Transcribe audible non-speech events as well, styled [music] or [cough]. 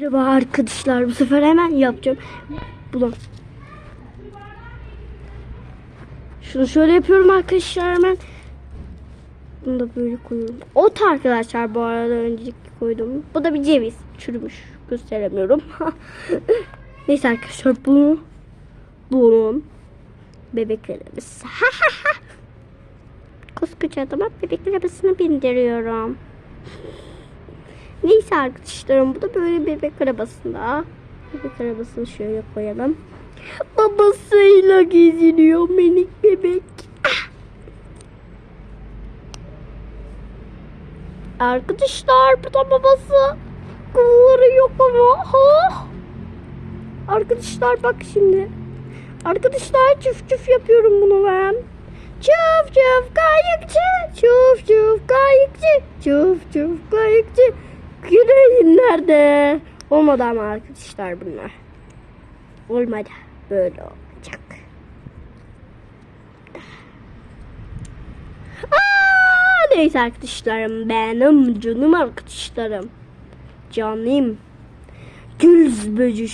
Merhaba arkadaşlar bu sefer hemen yapacağım. Bulan. Şunu şöyle yapıyorum arkadaşlar hemen. Bunu da böyle koyuyorum. Ot arkadaşlar bu arada önceki koydum. Bu da bir ceviz. Çürümüş. Gösteremiyorum. [laughs] Neyse arkadaşlar bunu bunun bebek arabası. Koskoca adama bebek arabasını bindiriyorum. Neyse arkadaşlarım bu da böyle bebek arabasında. Bebek arabasını şöyle koyalım. Babasıyla geziniyor minik bebek. Arkadaşlar bu da babası. Kolları yok ama. Ha? Arkadaşlar bak şimdi. Arkadaşlar çuf çuf yapıyorum bunu ben. Çuf çuf kayıkçı. Çuf çuf kayıkçı. Çuf çuf kayıkçı. Nerede? Olmadı ama arkadaşlar bunlar. Olmadı. Böyle olacak. Aa, neyse arkadaşlarım benim canım arkadaşlarım. Canım. Gül böcüşü.